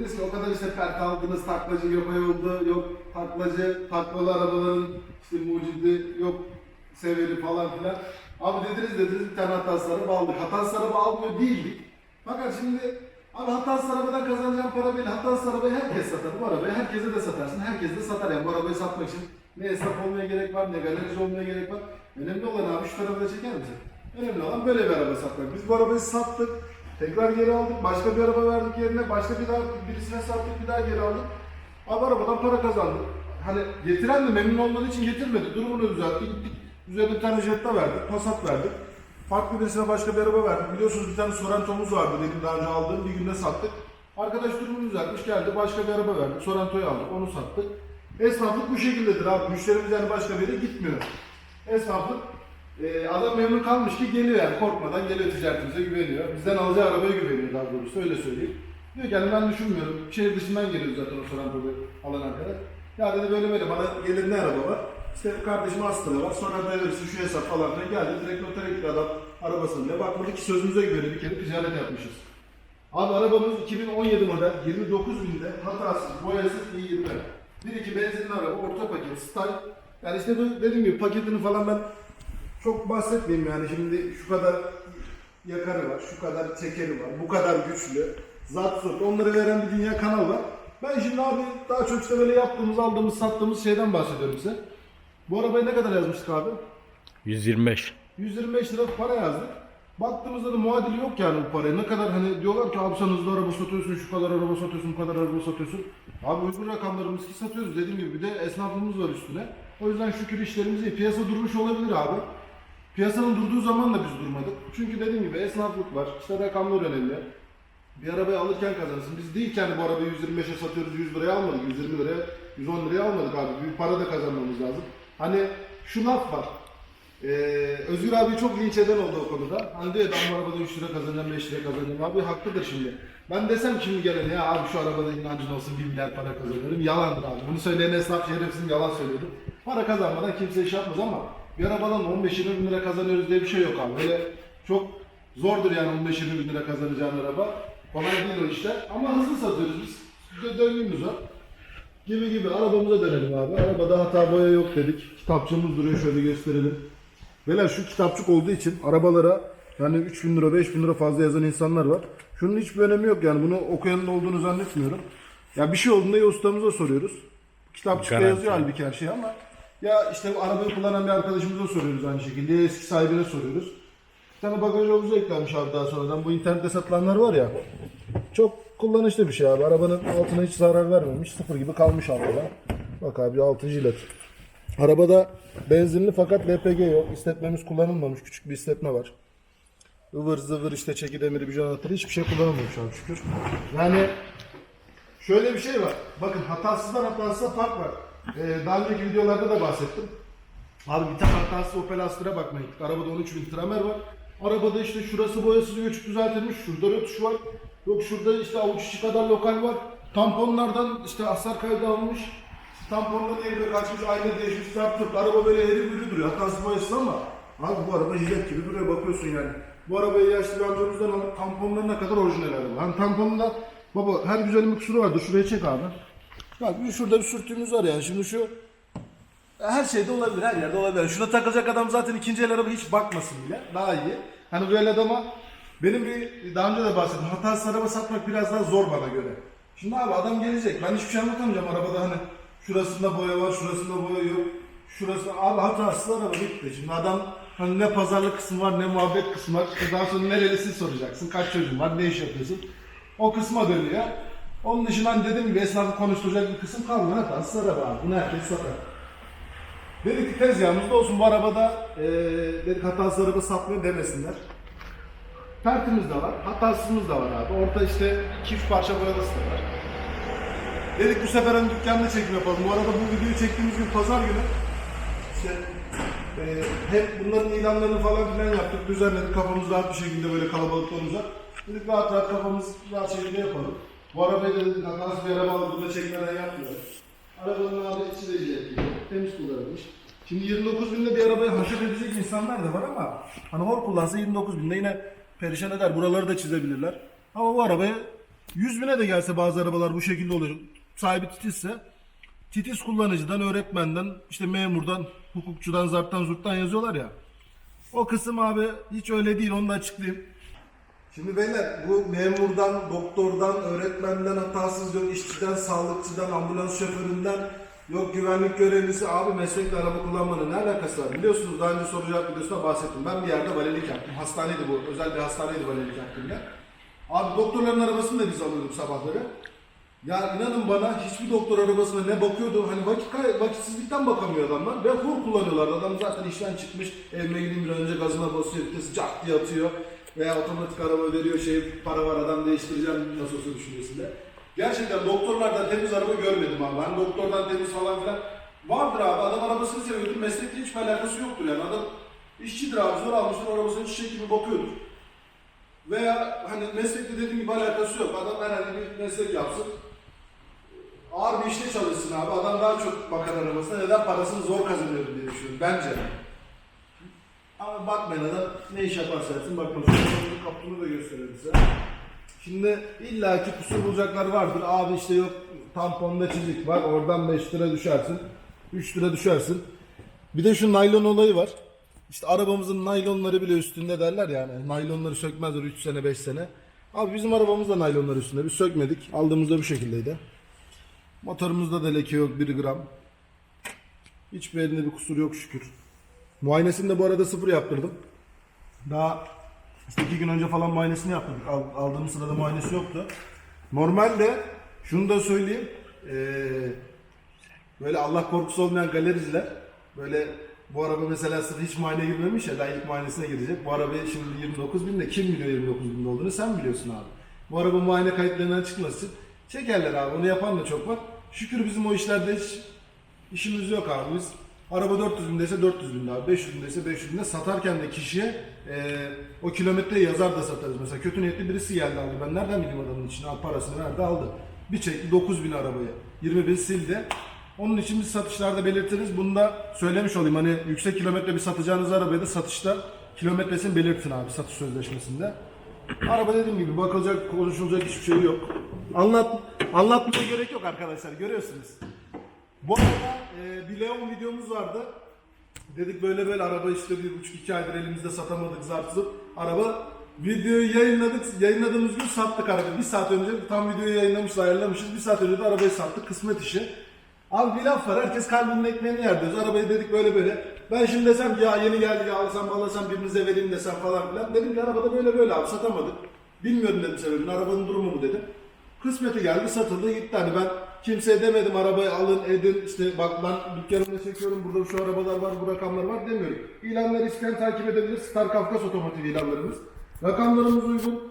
Dediniz ki o kadar işte pert aldınız, taklacı yok oldu, yok taklacı, taklalı arabaların işte mucidi, yok severi falan filan. Abi dediniz dediniz bir tane hatasız araba aldık. Hatasız araba almıyor değildik. Fakat şimdi abi hatasız arabadan kazanacağım para değil. Hatasız arabayı herkes satar. Bu arabayı herkese de satarsın. Herkes de satar yani bu arabayı satmak için ne esnaf olmaya gerek var ne galerici olmaya gerek var. Önemli olan abi şu tarafı da çeker misin? Önemli olan böyle bir araba satmak. Biz bu arabayı sattık. Tekrar geri aldık. Başka bir araba verdik yerine. Başka bir daha birisine sattık. Bir daha geri aldık. Abi arabadan para kazandık. Hani getiren de memnun olmadığı için getirmedi. Durumunu düzeltti. Gittik. Üzerine bir tane Jetta verdik. Passat verdik. Farklı birisine başka bir araba verdik. Biliyorsunuz bir tane Sorrento'muz vardı benim daha önce aldığım. Bir günde sattık. Arkadaş durumunu düzeltmiş geldi. Başka bir araba verdik. Sorrento'yu aldık. Onu sattık. Esnaflık bu şekildedir abi. Müşterimiz yani başka bir yere gitmiyor. Esnaflık e, adam memnun kalmış ki geliyor yani korkmadan geliyor ticaretimize güveniyor. Bizden alacağı arabaya güveniyor daha doğrusu öyle söyleyeyim. Diyor ki yani ben düşünmüyorum. Şehir dışından geliyor zaten o Sorrento'yu alan arkadaş. Ya dedi böyle böyle bana gelir ne araba var? İşte kardeşim hastalığı var. Sonra da verirsin şu hesap falan filan geldi. Direkt notere gitti adam arabasını bile. Bakmadı ki sözümüze güveniyor. Bir kere ticaret yapmışız. Abi arabamız 2017 model 29 binde hatasız, boyasız iyi 1 2 benzinli araba, orta paket, style. Yani işte dediğim gibi paketini falan ben çok bahsetmeyeyim yani şimdi şu kadar yakarı var, şu kadar tekeri var, bu kadar güçlü, zat zot onları veren bir dünya kanal var. Ben şimdi abi daha çok işte böyle yaptığımız, aldığımız, sattığımız şeyden bahsediyorum size. Bu arabaya ne kadar yazmıştık abi? 125. 125 lira para yazdık. Baktığımızda da muadili yok yani bu paraya. Ne kadar hani diyorlar ki abi sen hızlı araba satıyorsun, şu kadar araba satıyorsun, bu kadar araba satıyorsun. Abi uygun rakamlarımız ki satıyoruz dediğim gibi bir de esnaflığımız var üstüne. O yüzden şükür işlerimiz iyi. Piyasa durmuş olabilir abi. Piyasanın durduğu zaman da biz durmadık. Çünkü dediğim gibi esnaflık var. İşte rakamlar önemli. Bir arabayı alırken kazanırsın. Biz değil ki bu arabayı 125'e satıyoruz 100 liraya almadık. 120 liraya, 110 liraya almadık abi. Bir para da kazanmamız lazım. Hani şu laf var. Ee, Özgür abi çok linç eden oldu o konuda. Hani diyor ben bu arabada 3 lira kazanacağım, 5 lira kazanacağım. Abi haklıdır şimdi. Ben desem şimdi gelene ya abi şu arabada inancın olsun 1 milyar para kazanıyorum. Yalandır abi. Bunu söyleyen esnaf şerefsizim yalan söylüyordu. Para kazanmadan kimse iş yapmaz ama bir arabadan 15-20 bin lira kazanıyoruz diye bir şey yok abi. Böyle çok zordur yani 15-20 bin lira kazanacağın araba. Kolay değil o işler. Ama hızlı satıyoruz biz. Dö- Döngümüz var. Gibi gibi arabamıza dönelim abi. Arabada hata boya yok dedik. Kitapçığımız duruyor şöyle gösterelim. Beyler şu kitapçık olduğu için arabalara yani 3000 lira 5000 lira fazla yazan insanlar var. Şunun hiçbir önemi yok yani bunu okuyanın olduğunu zannetmiyorum. Ya bir şey olduğunda ya ustamıza soruyoruz. Kitapçıkta Garanti. yazıyor halbuki her şey ama ya işte bu arabayı kullanan bir arkadaşımıza soruyoruz aynı şekilde eski sahibine soruyoruz. Bir tane bagaj havuzu eklenmiş abi daha sonradan. Bu internette satılanlar var ya. Çok kullanışlı bir şey abi. Arabanın altına hiç zarar vermemiş. Sıfır gibi kalmış arkada. Bak abi altı jilet. Arabada benzinli fakat LPG yok. İstetmemiz kullanılmamış. Küçük bir istetme var. Ivır zıvır işte çeki demiri bir anahtarı hiçbir şey kullanılmamış abi şükür. Yani şöyle bir şey var. Bakın hatasızdan hatasıza fark var. Ee, daha önceki videolarda da bahsettim. Abi bir tane hatasız Opel Astra'ya bakmaya gittik. Arabada 13 bin tramer var. Arabada işte şurası boyasız göçük düzeltilmiş. Şurada rötuş var. Yok şurada işte avuç içi kadar lokal var. Tamponlardan işte hasar kaydı almış. Tamponların yeri böyle kaçmış, ayna değişmiş, zart tut. Araba böyle eri bürü duruyor. Hatasız boyasız ama abi bu araba jilet gibi duruyor bakıyorsun yani. Bu arabayı yaşlı bir amcamızdan alıp tamponlarına kadar orijinal araba. Hani tamponunda baba her güzelin bir kusuru vardır. Şuraya çek abi. Bak bir şurada bir sürtüğümüz var yani. Şimdi şu her şeyde olabilir, her yerde olabilir. Şuna takılacak adam zaten ikinci el araba hiç bakmasın bile. Daha iyi. Hani böyle adama benim bir daha önce de bahsettim. Hatasız araba satmak biraz daha zor bana göre. Şimdi abi adam gelecek. Ben hiçbir şey anlatamayacağım arabada hani şurasında boya var, şurasında boya yok. Şurası abi hatasız araba bitti. Şimdi adam hani ne pazarlık kısmı var ne muhabbet kısmı var. Daha sonra nerelisin soracaksın. Kaç çocuğun var, ne iş yapıyorsun. O kısma dönüyor. Onun dışında hani dediğim gibi esnafı konuşturacak bir kısım kalmıyor. Hatasız araba abi. Bunu herkes satar. Dedik ki tezgahımızda olsun bu arabada eee dedik hatasız araba satmıyor demesinler. Pertimiz de var, hatasızımız da var abi. Orada işte iki parça boyalısı da var. Dedik bu sefer hani dükkanda çekim yapalım. Bu arada bu videoyu çektiğimiz gün pazar günü. İşte eee hep bunların ilanlarını falan filan yaptık. Düzenledik kafamız rahat bir şekilde böyle kalabalıkta olacak. Dedik rahat rahat kafamız rahat şekilde yapalım. Bu arabayı da hatasız bir araba aldık. Burada çekimlerden yapmıyoruz. Arabanın abi içi de. Temiz kullanılmış. Şimdi 29 binde bir arabayı haşat edecek insanlar da var ama hani hor kullansa 29 binde yine perişan eder. Buraları da çizebilirler. Ama bu arabayı 100 bine de gelse bazı arabalar bu şekilde oluyor. Sahibi titizse titiz kullanıcıdan, öğretmenden, işte memurdan, hukukçudan, zarttan, zurttan yazıyorlar ya. O kısım abi hiç öyle değil onu da açıklayayım. Şimdi beyler bu memurdan, doktordan, öğretmenden, hatasız yok işçiden, sağlıkçıdan, ambulans şoföründen, yok güvenlik görevlisi abi meslekle araba kullanmanın ne alakası var? Biliyorsunuz daha önce soru cevap videosunda bahsettim. Ben bir yerde valilik yaptım. Hastaneydi bu. Özel bir hastaneydi valilik yaptım ya. Abi doktorların arabasını da biz alıyorduk sabahları. Ya inanın bana hiçbir doktor arabasına ne bakıyordu hani vakit vakitsizlikten bakamıyor adamlar ve hur kullanıyorlardı. Adam zaten işten çıkmış evine gideyim bir önce gazına basıyor vitesi cart diye atıyor veya otomatik araba veriyor şey para var adam değiştireceğim nasıl olsa düşüncesiyle. Gerçekten doktorlardan temiz araba görmedim abi. Hani doktordan temiz falan filan vardır abi adam arabasını seviyordur meslekle hiçbir alakası yoktur yani adam işçidir abi zor almıştır arabasına çiçek gibi bakıyordur. Veya hani meslekle dediğim gibi alakası yok. Adam herhangi bir meslek yapsın. Ağır bir işte çalışsın abi. Adam daha çok bakar arabasına. Neden parasını zor kazanıyor diye düşünüyorum bence. Ama bakmayın adam ne iş yaparsa yapsın bakmaz. Kapını da gösterelim size. Şimdi illaki kusur bulacaklar vardır. Abi işte yok tamponda çizik var. Oradan 5 lira düşersin. 3 lira düşersin. Bir de şu naylon olayı var. İşte arabamızın naylonları bile üstünde derler yani. Naylonları sökmezler 3 sene 5 sene. Abi bizim arabamız da naylonlar üstünde. Biz sökmedik. Aldığımızda bu şekildeydi. Motorumuzda da leke yok 1 gram. Hiçbir yerinde bir kusur yok şükür. Muayenesini de bu arada sıfır yaptırdım. Daha işte iki gün önce falan muayenesini yaptırdık. Al- Aldığımız sırada muayenesi yoktu. Normalde şunu da söyleyeyim. Ee, böyle Allah korkusu olmayan galericiler böyle bu araba mesela sırf hiç muayene girmemiş ya daha ilk muayenesine girecek. Bu arabayı şimdi 29 bin de kim biliyor 29 bin olduğunu sen biliyorsun abi. Bu araba muayene kayıtlarından çıkması çekerler abi onu yapan da çok var. Şükür bizim o işlerde hiç işimiz yok abi biz. Araba 400 bindeyse 400 binde abi, 500 bindeyse 500 binde satarken de kişiye e, o kilometreyi yazar da satarız. Mesela kötü niyetli birisi geldi aldı. Ben nereden bileyim adamın için abi parasını verdi aldı. Bir çekti 9 bin arabayı. 20 bin sildi. Onun için biz satışlarda belirtiriz. Bunu da söylemiş olayım. Hani yüksek kilometre bir satacağınız arabayı da satışta kilometresini belirtin abi satış sözleşmesinde. Araba dediğim gibi bakılacak, konuşulacak hiçbir şey yok. Anlat, anlatmaya gerek yok arkadaşlar görüyorsunuz. Bu arada e, bir Leon videomuz vardı. Dedik böyle böyle araba işte bir buçuk iki aydır elimizde satamadık zurt. Araba videoyu yayınladık. Yayınladığımız gün sattık arabayı. Bir saat önce tam videoyu yayınlamışız ayarlamışız. Bir saat önce de arabayı sattık. Kısmet işi. Abi bir laf var. Herkes kalbinin ekmeğini yer diyoruz. Arabayı dedik böyle böyle. Ben şimdi desem ya yeni geldi ya alsam alasam birbirinize vereyim desem falan filan. Dedim ki arabada böyle böyle abi satamadık. Bilmiyorum dedim sebebini. Arabanın durumu bu dedim. Kısmeti geldi satıldı gitti. Hani ben kimseye demedim arabayı alın edin işte bak ben dükkanımda çekiyorum burada şu arabalar var bu rakamlar var demiyorum. İlanları isteyen takip edebilir. Star Kafkas otomotiv ilanlarımız. Rakamlarımız uygun.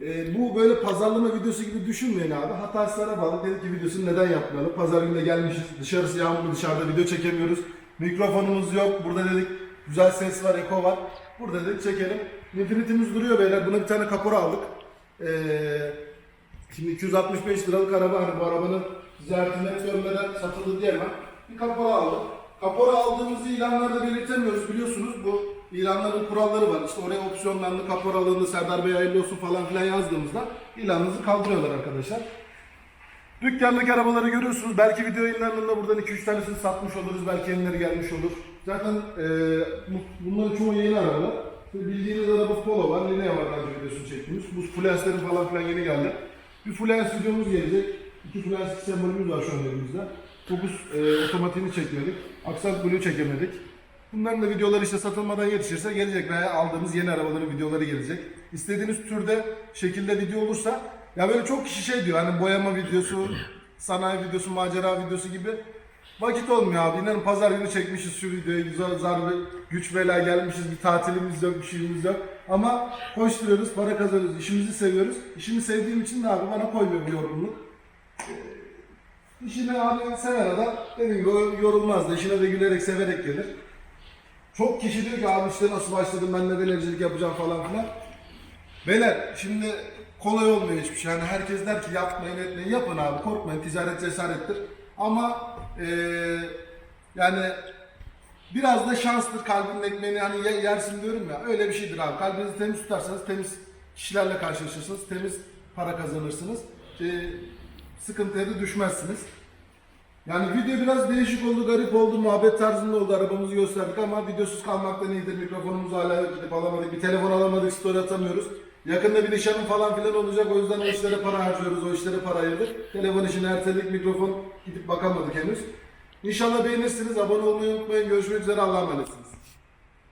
Ee, bu böyle pazarlama videosu gibi düşünmeyin abi. Hataslara bağlı. Dedik ki videosunu neden yapmayalım? Pazar günü de gelmişiz. Dışarısı yağmurlu dışarıda video çekemiyoruz. Mikrofonumuz yok. Burada dedik güzel ses var, eko var. Burada dedik çekelim. Infinity'miz duruyor beyler. Buna bir tane kapora aldık. Ee, Şimdi 265 liralık araba hani bu arabanın ticaretine görmeden satıldı diyemem. Bir kapora aldık. Kapora aldığımızı ilanlarda belirtemiyoruz biliyorsunuz. Bu ilanların kuralları var. İşte oraya opsiyonlandı, kapora alındı, Serdar Bey hayırlı olsun falan filan yazdığımızda ilanınızı kaldırıyorlar arkadaşlar. Dükkandaki arabaları görüyorsunuz. Belki video yayınlarında buradan 2-3 tanesini satmış oluruz. Belki yenileri gelmiş olur. Zaten e, bu- bunların çoğu yeni arabalar. Bildiğiniz araba Polo var. Linea var önce videosunu çektiğimiz. Bu Fluence'lerin falan filan yeni geldi. Bir Fluence videomuz gelecek. İki Fluence sembolümüz var şu an elimizde. Focus e, otomatiğini çekmedik. Aksat Blue çekemedik. Bunların da videoları işte satılmadan yetişirse gelecek veya aldığımız yeni arabaların videoları gelecek. İstediğiniz türde şekilde video olursa ya böyle çok kişi şey diyor hani boyama videosu, sanayi videosu, macera videosu gibi vakit olmuyor abi. İnanın pazar günü çekmişiz şu videoyu. Güzel zar ve güç bela gelmişiz. Bir tatilimiz yok, bir şeyimiz yok. Ama koşturuyoruz, para kazanıyoruz, işimizi seviyoruz. İşimi sevdiğim için de abi bana koymuyor bu yorgunluk. İşini abi sever adam. Dediğim gibi yorulmaz da işine de gülerek severek gelir. Çok kişi diyor ki abi işte nasıl başladım ben de galericilik yapacağım falan filan. Beyler şimdi kolay olmuyor hiçbir şey. Yani herkes der ki yapmayın etmeyin yapın abi korkmayın ticaret cesarettir. Ama eee, yani biraz da şanstır kalbinin ekmeğini hani ye- yersin diyorum ya öyle bir şeydir abi. Kalbinizi temiz tutarsanız temiz kişilerle karşılaşırsınız. Temiz para kazanırsınız. Ee, sıkıntıya da düşmezsiniz. Yani video biraz değişik oldu, garip oldu, muhabbet tarzında oldu. Arabamızı gösterdik ama videosuz kalmaktan iyidir. Mikrofonumuzu hala gidip alamadık. Bir telefon alamadık, story atamıyoruz. Yakında bir nişanım falan filan olacak. O yüzden o işlere para harcıyoruz, o işlere para ayırdık. Telefon işini erteledik, mikrofon gidip bakamadık henüz. İnşallah beğenirsiniz. Abone olmayı unutmayın. Görüşmek üzere. Allah'a emanetsiniz.